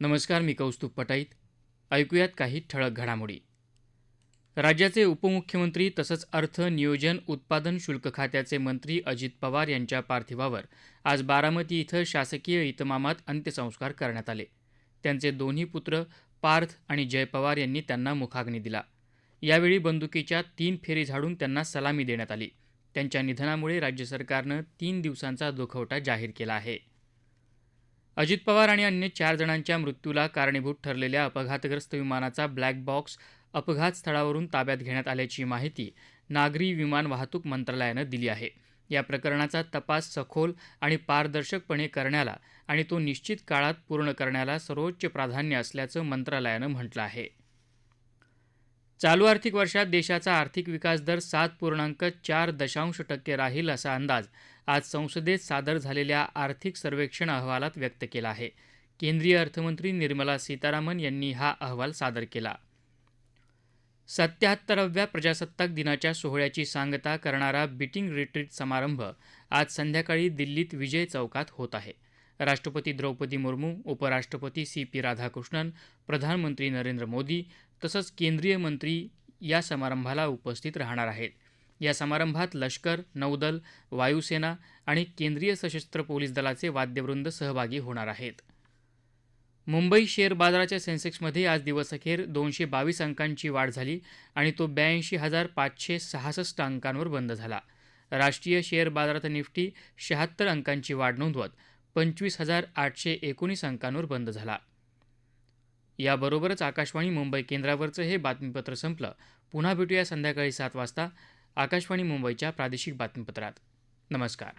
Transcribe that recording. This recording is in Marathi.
नमस्कार मी कौस्तुभ पटाईत. ऐकूयात काही ठळक घडामोडी. राज्याचे उपमुख्यमंत्री तसंच अर्थ नियोजन उत्पादन शुल्क खात्याचे मंत्री अजित पवार यांच्या पार्थिवावर आज बारामती इथं शासकीय इतमामात अंत्यसंस्कार करण्यात आले. त्यांचे दोन्ही पुत्र पार्थ आणि जय पवार यांनी त्यांना मुखाग्नी दिला. यावेळी बंदुकीच्या तीन फेरी झाडून त्यांना सलामी देण्यात आली. त्यांच्या निधनामुळे राज्य सरकारनं तीन दिवसांचा दुखवटा जाहीर केला आहे. अजित पवार आणि अन्य चार जणांच्या मृत्यूला कारणीभूत ठरलेल्या अपघातग्रस्त विमानाचा ब्लॅक बॉक्स अपघात स्थळावरून ताब्यात घेण्यात आल्याची माहिती नागरी विमान वाहतूक मंत्रालयानं दिली आहे. या प्रकरणाचा तपास सखोल आणि पारदर्शकपणे करण्याला आणि तो निश्चित काळात पूर्ण करण्याला सर्वोच्च प्राधान्य असल्याचं मंत्रालयानं म्हटलं आहे. चालू आर्थिक वर्षात देशाचा आर्थिक विकास दर सात पूर्णांक चार दशांश टक्के राहील असा अंदाज आज संसदेत सादर झालेल्या आर्थिक सर्वेक्षण अहवालात व्यक्त केला आहे. केंद्रीय अर्थमंत्री निर्मला सीतारामन यांनी हा अहवाल सादर केला. सत्याहत्तराव्या प्रजासत्ताक दिनाच्या सोहळ्याची सांगता करणारा बिटिंग रिट्रीट समारंभ आज संध्याकाळी दिल्लीत विजय चौकात होत आहे. राष्ट्रपती द्रौपदी मुर्मू उपराष्ट्रपती सी पी राधाकृष्णन प्रधानमंत्री नरेंद्र मोदी तसंच केंद्रीय मंत्री या समारंभाला उपस्थित राहणार आहेत. या समारंभात लष्कर नौदल वायुसेना आणि केंद्रीय सशस्त्र पोलीस दलाचे वाद्यवृंद सहभागी होणार आहेत. मुंबई शेअर बाजाराच्या सेन्सेक्समध्ये आज दिवसअखेर दोनशे बावीस अंकांची वाढ झाली आणि तो ब्याऐंशी हजार पाचशे सहासष्ट अंकांवर बंद झाला. राष्ट्रीय शेअर बाजारात निफ्टी शहात्तर अंकांची वाढ नोंदवत पंचवीस हजार आठशे एकोणीस अंकांवर बंद झाला. याबरोबरच आकाशवाणी मुंबई केंद्रावरचं हे बातमीपत्र संपलं. पुन्हा भेटूया संध्याकाळी सात वाजता आकाशवाणी मुंबईच्या प्रादेशिक बातमीपत्रात. नमस्कार.